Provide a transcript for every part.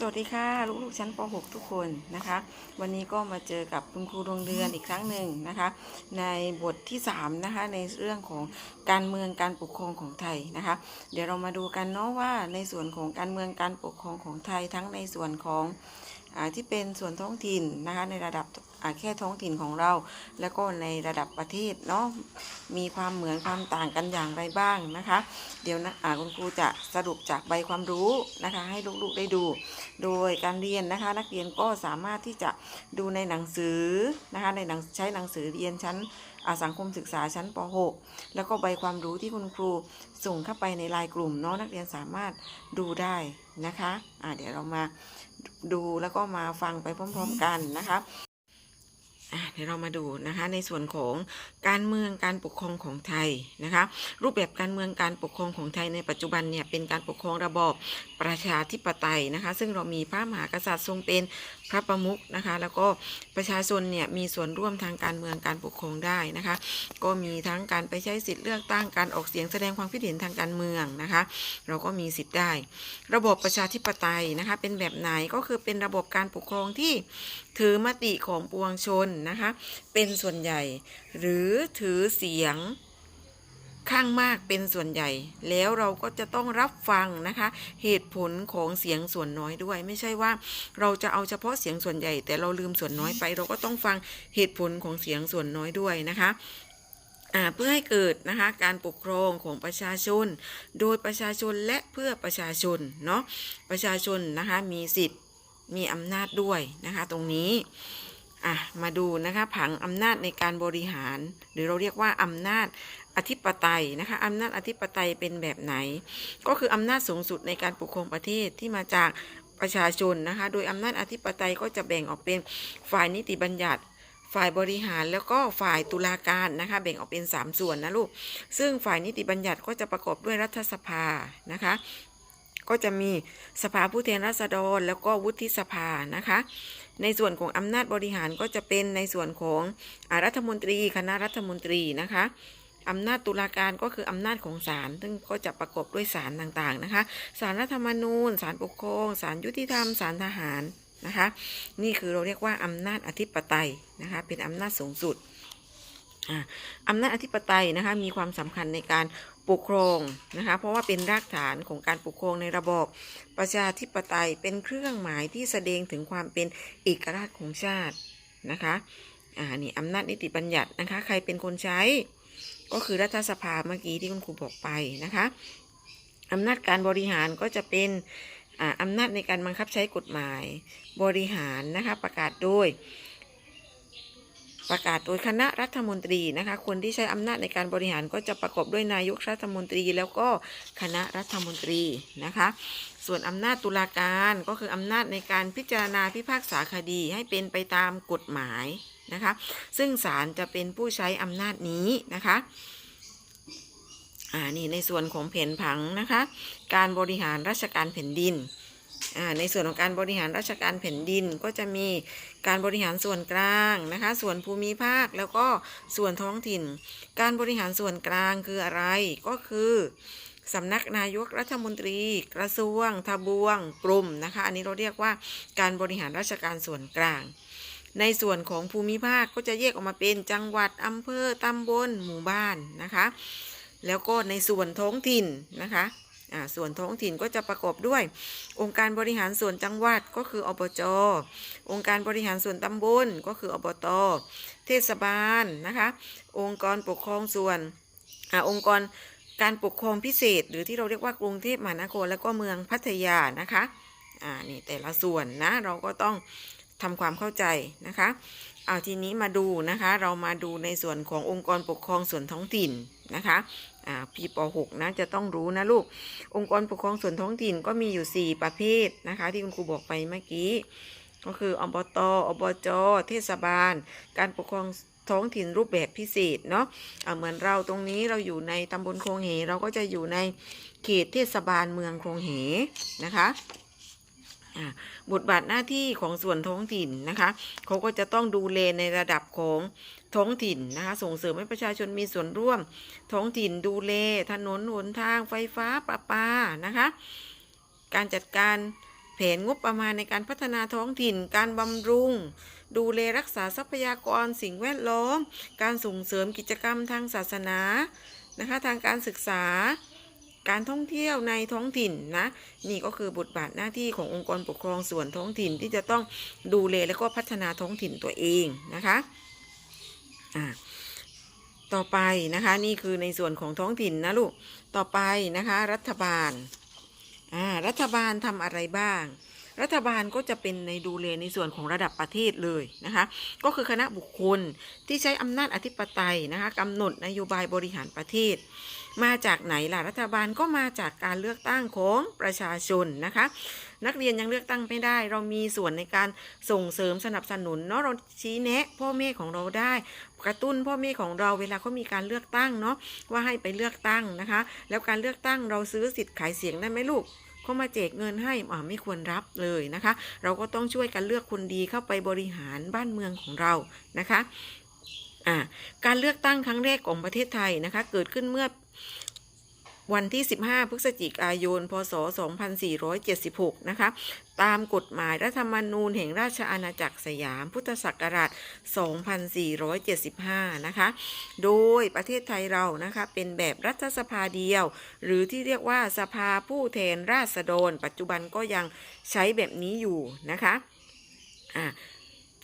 สวัสดีค่ะลูกๆชั้นป .6 ทุกคนนะคะ วันนี้ก็มาเจอกับคุณครูดวงเดือนอีกครั้งหนึ่งนะคะ ในบทที่3นะคะในเรื่องของการเมืองการปกครองของไทยนะคะ เดี๋ยวเรามาดูกันเนาะว่าในส่วนของการเมืองการปกครองของไทยทั้งในส่วนของ ที่เป็นส่วนท้องถิ่นนะคะในระดับแค่ท้องถิ่นของเรา แล้วก็ในระดับประเทศเนาะมีความเหมือนความต่างกันอย่างไรบ้างนะคะ เดี๋ยวนะคุณครูจะสรุปจากใบความรู้นะคะ ให้ลูกๆได้ดู โดยการเรียนนะคะ นักเรียนก็สามารถที่จะดูในหนังสือนะคะในหนังใช้หนังสือเรียนชั้นสังคมศึกษาชั้นป .6 แล้วก็ใบความรู้ที่คุณครูส่งเข้าไปในไลน์กลุ่มเนาะนักเรียนสามารถดูได้นะคะอ่าเดี๋ยวเรามา ดูแล้วก็มาฟังไปพร้อม ๆ กันนะคะเดี๋ยวเรามาดูนะคะในส่วนของการเมืองการปกครองของไทยนะคะรูปแบบการเมืองการปกครองของไทยในปัจจุบันเนี่ยเป็นการปกครองระบอบประชาธิปไตยนะคะ ซึ่งเรามีพระมหากษัตริย์ทรงเป็นพระประมุขนะคะ แล้วก็ประชาชนเนี่ยมีส่วนร่วมทางการเมืองการปกครองได้นะคะ ก็มีทั้งการไปใช้สิทธิ์เลือกตั้งการออกเสียงแสดงความคิดเห็นทางการเมืองนะคะ เราก็มีสิทธิ์ได้ ระบบประชาธิปไตยนะคะ เป็นแบบไหนก็คือเป็นระบบการปกครองที่ถือมติของปวงชนนะคะ เป็นส่วนใหญ่ หรือถือเสียง ข้างมากเป็นส่วนใหญ่ แล้วเราก็จะต้องรับฟังนะคะ เหตุผลของเสียงส่วนน้อยด้วย ไม่ใช่ว่าเราจะเอาเฉพาะเสียงส่วนใหญ่ แต่เราลืมส่วนน้อยไป เราก็ต้องฟังเหตุผลของเสียงส่วนน้อยด้วยนะคะเพื่อให้เกิดนะคะการปกครองของประชาชน โดยประชาชนและเพื่อประชาชนเนาะประชาชนนะคะมีสิทธิ์มีอำนาจด้วยนะคะ ตรงนี้อะมาดูนะคะผังอำนาจในการบริหาร หรือเราเรียกว่าอำนาจ อธิปไตยนะคะอำนาจอธิปไตยเป็นแบบไหน ก็คืออำนาจสูงสุดในการปกครองประเทศที่มาจากประชาชนนะคะ โดยอำนาจอธิปไตยก็จะแบ่งออกเป็นฝ่ายนิติบัญญัติ ฝ่ายบริหารแล้วก็ฝ่ายตุลาการนะคะ แบ่งออกเป็น 3 ส่วนนะลูก ซึ่งฝ่ายนิติบัญญัติก็จะประกอบด้วยรัฐสภานะคะ ก็จะมีสภาผู้แทนราษฎร แล้วก็วุฒิสภานะคะ ในส่วนของอำนาจบริหารก็จะเป็นในส่วนของอรัฐมนตรีคณะรัฐมนตรีนะคะ อำนาจตุลาการก็คืออำนาจของศาลซึ่งก็จะประกอบด้วยศาลต่างๆนะคะศาลรัฐธรรมนูญศาลปกครองศาลยุติธรรมศาลทหารนะคะนี่คือเราเรียกว่าอำนาจอธิปไตยนะคะเป็นอำนาจสูงสุดอ่าอำนาจอธิปไตยนะคะมีความสำคัญในการปกครองนะคะเพราะว่าเป็นรากฐานของการปกครองในระบอบประชาธิปไตยเป็นเครื่องหมายที่แสดงถึงความเป็นเอกราชของชาตินะคะอ่านี่อำนาจนิติบัญญัตินะคะใครเป็นคนใช้ ก็คือรัฐสภาเมื่อกี้ที่คุณครูบอกไปนะคะอำนาจการบริหารก็จะเป็นอำนาจในการบังคับใช้กฎหมายบริหารนะคะประกาศโดย ประกาศโดยคณะรัฐมนตรีนะคะคนที่ใช้อำนาจในการบริหารก็จะประกอบด้วยนายกรัฐมนตรี แล้วก็คณะรัฐมนตรีนะคะส่วนอำนาจตุลาการก็คืออำนาจในการพิจารณาพิพากษาคดีให้เป็นไปตามกฎหมาย นะคะ ซึ่งศาลจะเป็นผู้ใช้อำนาจนี้นะคะอ่านี่ในส่วนของแผนผังนะคะ การบริหารราชการแผ่นดินอ่าในส่วนของการบริหารราชการแผ่นดินก็จะมีการบริหารส่วนกลางนะคะ ส่วนภูมิภาคแล้วก็ส่วนท้องถิ่น การบริหารส่วนกลางคืออะไรก็คือสำนักนายกรัฐมนตรี กระทรวง ทบวงกรมนะคะ อันนี้เราเรียกว่าการบริหารราชการส่วนกลาง ในส่วนของภูมิภาคก็จะแยกออกมาเป็นจังหวัดอำเภอตำบลหมู่บ้านนะคะ แล้วก็ในส่วนท้องถิ่นนะคะอ่าส่วนท้องถิ่นก็จะประกอบด้วย องค์การบริหารส่วนจังหวัดก็คืออบจ องค์การบริหารส่วนตำบลก็คืออบต เทศบาลนะคะ องค์กรปกครองส่วนอาองค์กรการปกครองพิเศษ หรือที่เราเรียกว่ากรุงเทพมหานครและก็เมืองพัทยานะคะอ่านี่แต่ละส่วนนะเราก็ต้อง ทำความเข้าใจนะคะเอาทีนี้มาดูนะคะเรามาดูในส่วนขององค์กรปกครองส่วนท้องถิ่นนะคะอ่าพี่ป .6 นะจะต้องรู้นะลูกองค์กรปกครองส่วนท้องถิ่นก็มีอยู่ 4 ประเภทนะคะที่คุณครูบอกไปเมื่อกี้ ก็คืออบตอบจเทศบาล การปกครองท้องถิ่นรูปแบบพิเศษเนาะะเหมือนเราตรงนี้เราอยู่ในตำบลโคงเหเราก็จะอยู่ในเขตเทศบาลเมืองโคงเหนะคะอะ บทบาทหน้าที่ของส่วนท้องถิ่นนะคะเขาก็จะต้องดูแลในระดับของท้องถิ่นนะคะส่งเสริมให้ประชาชนมีส่วนร่วม ท้องถิ่นดูแลถนนหนทางไฟฟ้าประปานะคะการจัดการแผนงบประมาณในการพัฒนาท้องถิ่น การบำรุง ดูแลรักษาทรัพยากรสิ่งแวดล้อม การส่งเสริมกิจกรรมทางศาสนานะคะทางการศึกษา การท่องเที่ยวในท้องถิ่นนะนี่ก็คือบทบาทหน้าที่ขององค์กรปกครองส่วนท้องถิ่นที่จะต้องดูแลและก็พัฒนาท้องถิ่นตัวเองนะคะอ่าต่อไปนะคะนี่คือในส่วนของท้องถิ่นนะลูกต่อไปนะคะ รัฐบาลอ่ารัฐบาลทำอะไรบ้าง รัฐบาลก็จะเป็นในดูแลในส่วนของระดับประเทศเลยนะคะ ก็คือคณะบุคคลที่ใช้อำนาจอธิปไตยนะคะกำหนดนโยบายบริหารประเทศ มาจากไหนล่ะรัฐบาลก็มาจากการเลือกตั้งของประชาชนนะคะ นักเรียนยังเลือกตั้งไม่ได้ เรามีส่วนในการส่งเสริมสนับสนุนเนาะเราชี้แนะพ่อแม่ของเราได้ กระตุ้นพ่อแม่ของเราเวลาเขามีการเลือกตั้งเนาะว่าให้ไปเลือกตั้งนะคะ แล้วการเลือกตั้งเราซื้อสิทธิ์ขายเสียงได้ไหมลูก เขามาแจกเงินให้อ่าไม่ควรรับเลยนะคะ เราก็ต้องช่วยกันเลือกคนดีเข้าไปบริหารบ้านเมืองของเรานะคะการเลือกตั้งครั้งแรกของประเทศไทยนะคะ เกิดขึ้นเมื่อ วันที่ 15 พฤศจิกายน พศ 2476 นะคะ ตามกฎหมายรัฐธรรมนูญแห่งราชอาณาจักรสยาม พุทธศักราช 2475 นะคะ โดยประเทศไทยเรานะคะ เป็นแบบรัฐสภาเดียว หรือที่เรียกว่าสภาผู้แทนราษฎร ปัจจุบันก็ยังใช้แบบนี้อยู่นะคะ อ่า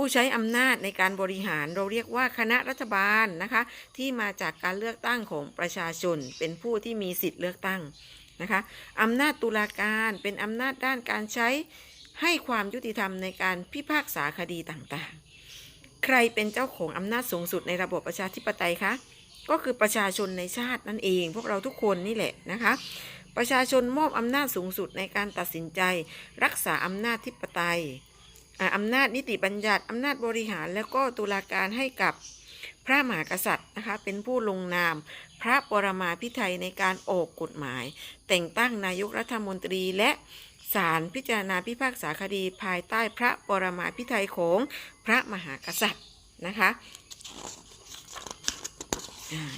ผู้ใช้อำนาจในการบริหารเราเรียกว่าคณะรัฐบาลนะคะ ที่มาจากการเลือกตั้งของประชาชน เป็นผู้ที่มีสิทธิ์เลือกตั้งนะคะอำนาจตุลาการเป็นอำนาจด้านการใช้ให้ความยุติธรรมในการพิพากษาคดีต่างๆ ใครเป็นเจ้าของอำนาจสูงสุดในระบบประชาธิปไตยคะก็คือประชาชนในชาตินั่นเอง พวกเราทุกคนนี่แหละนะคะ ประชาชนมอบอำนาจสูงสุดในการตัดสินใจ รักษาอำนาจธิปไตย อำนาจนิติบัญญัติอำนาจบริหารแล้วก็ตุลาการให้กับพระมหากษัตริย์นะคะเป็นผู้ลงนาม พระปรมาภิไธยในการออกกฎหมาย แต่งตั้งนายกรัฐมนตรีและศาลพิจารณาพิพากษาคดีภายใต้พระปรมาภิไธยของพระมหากษัตริย์นะคะ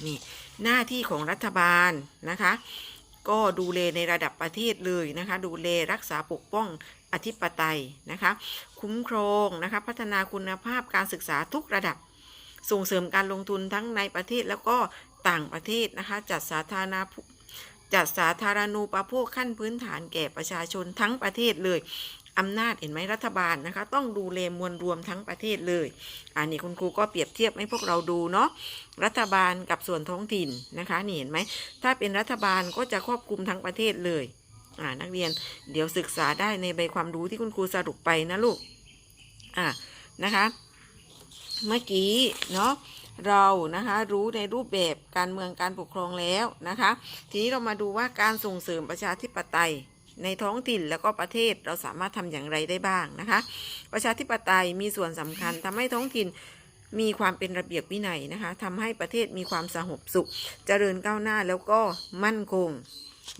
นี่หน้าที่ของรัฐบาลนะคะ ก็ดูแลในระดับประเทศเลยนะคะ ดูแลรักษาปกป้อง อธิปไตยนะคะ คุ้มครองนะคะ พัฒนาคุณภาพการศึกษาทุกระดับ ส่งเสริมการลงทุนทั้งในประเทศแล้วก็ต่างประเทศนะคะ จัดสาธารณาจัดสาธารณูปโภคขั้นพื้นฐานแก่ประชาชนทั้งประเทศเลยอำนาจเห็นไหมรัฐบาลนะคะ ต้องดูแลมวลรวมทั้งประเทศเลย อันนี้คุณครูก็เปรียบเทียบให้พวกเราดูเนาะรัฐบาลกับส่วนท้องถิ่นนะคะนี่เห็นไหมถ้าเป็นรัฐบาลก็จะครอบคลุมทั้งประเทศเลย อ่านักเรียน เดี๋ยวศึกษาได้ในใบความรู้ที่คุณครูสรุปไปนะลูกอ่านะคะ เมื่อกี้เนาะเรานะคะรู้ในรูปแบบการเมืองการปกครองแล้วนะคะ ทีนี้เรามาดูว่าการส่งเสริมประชาธิปไตยในท้องถิ่นแล้วก็ประเทศเราสามารถทำอย่างไรได้บ้างนะคะ ประชาธิปไตยมีส่วนสำคัญทำให้ท้องถิ่นมีความเป็นระเบียบวินัยนะคะทำให้ประเทศมีความสงบสุข เจริญก้าวหน้าแล้วก็มั่นคง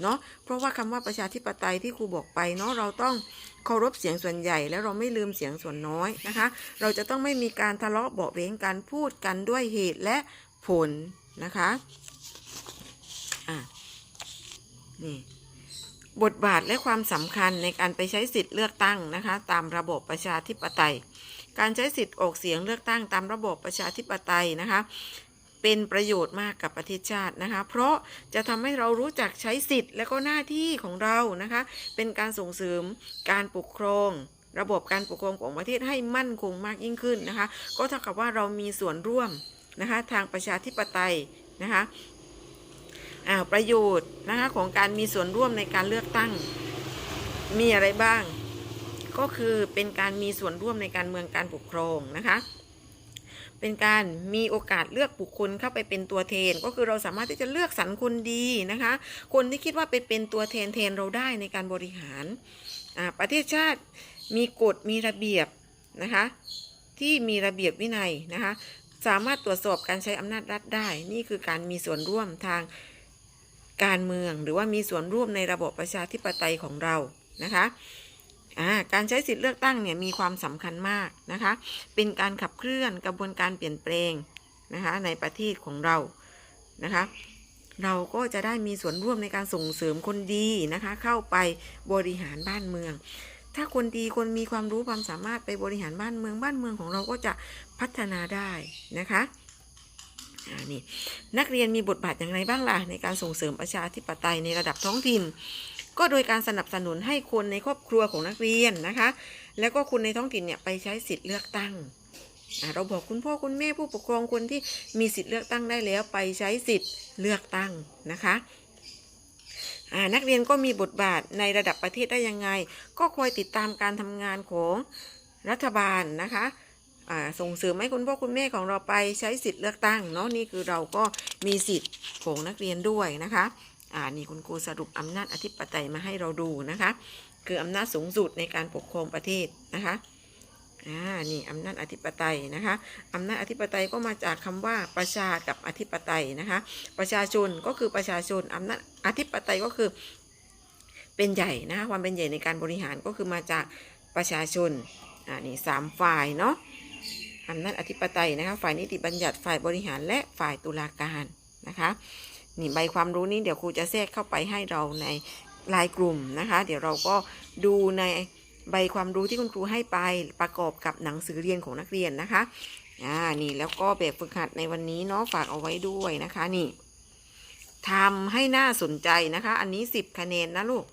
เนาะเพราะว่าคำว่าประชาธิปไตยที่ครูบอกไปเนาะเราต้องเคารพเสียงส่วนใหญ่ แล้วเราไม่ลืมเสียงส่วนน้อยนะคะ เราจะต้องไม่มีการทะเลาะเบาะแว้งการพูดกันด้วยเหตุและผลนะคะอะนี่บทบาทและความสำคัญในการไปใช้สิทธิ์เลือกตั้งนะคะ ตามระบบประชาธิปไตย การใช้สิทธิ์ออกเสียงเลือกตั้งตามระบบประชาธิปไตยนะคะ เป็นประโยชน์มากกับประเทศชาตินะคะ เพราะจะทำให้เรารู้จักใช้สิทธิ์ และก็หน้าที่ของเรานะคะ เป็นการส่งเสริมการปกครอง ระบบการปกครองของประเทศให้มั่นคงมากยิ่งขึ้นนะคะ ก็เท่ากับว่าเรามีส่วนร่วมนะคะทางประชาธิปไตยนะคะอ่าประโยชน์นะคะของการมีส่วนร่วมในการเลือกตั้งมีอะไรบ้าง ก็คือเป็นการมีส่วนร่วมในการเมืองการปกครองนะคะ เป็นการมีโอกาสเลือกบุคคลเข้าไปเป็นตัวแทน ก็คือเราสามารถที่จะเลือกสรรคนดีนะคะ คนที่คิดว่าเป็นเป็นตัวแทนแทนเราได้ในการบริหารอาประเทศชาติมีกฎมีระเบียบนะคะที่มีระเบียบวินัยนะคะสามารถตรวจสอบการใช้อำนาจรัฐได้ นี่คือการมีส่วนร่วมทางการเมือง หรือว่ามีส่วนร่วมในระบบประชาธิปไตยของเรานะคะ การใช้สิทธิ์เลือกตั้งเนี่ยมีความสำคัญมากนะคะ เป็นการขับเคลื่อนกระบวนการเปลี่ยนแปลงนะคะในประเทศของเรานะคะ เราก็จะได้มีส่วนร่วมในการส่งเสริมคนดีนะคะ เข้าไปบริหารบ้านเมือง ถ้าคนดีคนมีความรู้ความสามารถไปบริหารบ้านเมืองบ้านเมืองของเราก็จะพัฒนาได้นะคะอ่านี่นักเรียนมีบทบาทอย่างไรบ้างล่ะในการส่งเสริมประชาธิปไตยในระดับท้องถิ่น ก็โดยการสนับสนุนให้คนในครอบครัวของนักเรียนนะคะ แล้วก็คนในท้องถิ่นเนี่ยไปใช้สิทธิ์เลือกตั้ง เราบอกคุณพ่อคุณแม่ผู้ปกครองคนที่มีสิทธิ์เลือกตั้งได้แล้ว ไปใช้สิทธิ์เลือกตั้งนะคะนักเรียนก็มีบทบาทในระดับประเทศได้ยังไง ก็คอยติดตามการทำงานของรัฐบาลนะคะส่งเสริมให้คุณพ่อคุณแม่ของเราไปใช้สิทธิ์เลือกตั้งเนาะนี่คือเราก็มีสิทธิ์ของนักเรียนด้วยนะคะ อ่านี่คุณครูสรุปอำนาจอธิปไตยมาให้เราดูนะคะ คืออำนาจสูงสุดในการปกครองประเทศนะคะอ่านี่อำนาจอธิปไตยนะคะอำนาจอธิปไตยก็มาจากคำว่าประชากับอธิปไตยนะคะ ประชาชนก็คือประชาชนอำนาจอธิปไตยก็คือเป็นใหญ่นะคะความเป็นใหญ่ในการบริหารก็คือมาจากประชาชนอ่านี่สามฝ่ายเนาะอำนาจอธิปไตยนะคะฝ่ายนิติบัญญัติฝ่ายบริหารและฝ่ายตุลาการนะคะ นี่ใบความรู้นี้เดี๋ยวครูจะแทรกเข้าไปให้เราในลายกลุ่มนะคะ เดี๋ยวเราก็ดูในใบความรู้ที่คุณครูให้ไปประกอบกับหนังสือเรียนของนักเรียนนะคะ อ่า นี่แล้วก็แบบฝึกหัดในวันนี้เนาะฝากเอาไว้ด้วยนะคะนี่ทำให้น่าสนใจนะคะ อันนี้ 10 คะแนนนะลูก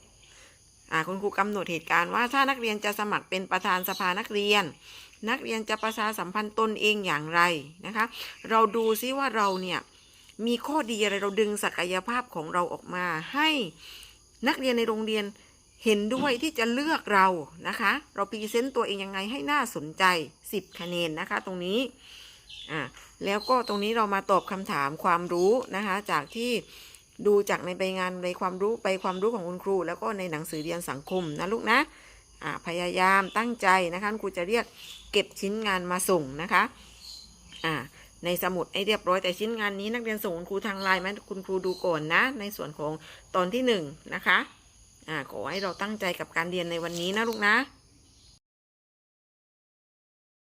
อ่า คุณครูกำหนดเหตุการณ์ว่าถ้านักเรียนจะสมัครเป็นประธานสภานักเรียน นักเรียนจะประชาสัมพันธ์ตนเองอย่างไรนะคะ เราดูซิว่าเราเนี่ย มีข้อดีอะไรเราดึงศักยภาพของเราออกมา ให้นักเรียนในโรงเรียนเห็นด้วยที่จะเลือกเรานะคะ เราพรีเซนต์ตัวเองยังไงให้น่าสนใจ 10 คะแนนนะคะ ตรงนี้อ่าแล้วก็ตรงนี้เรามาตอบคำถามความรู้นะคะ จากที่ดูจากในใบงานในความรู้ไปความรู้ของคุณครู แล้วก็ในหนังสือเรียนสังคมนะลูกนะอ่าพยายามตั้งใจนะคะคุณครูจะเรียกเก็บชิ้นงานมาส่งนะคะอ่า ในสมุดให้เรียบร้อยแต่ชิ้นงานนี้นักเรียนส่งคุณครูทางไลน์ไหมคุณครูดูก่อนนะ ในส่วนของตอนที่หนึ่งนะคะอ่าขอให้เราตั้งใจกับการเรียนในวันนี้นะลูกนะ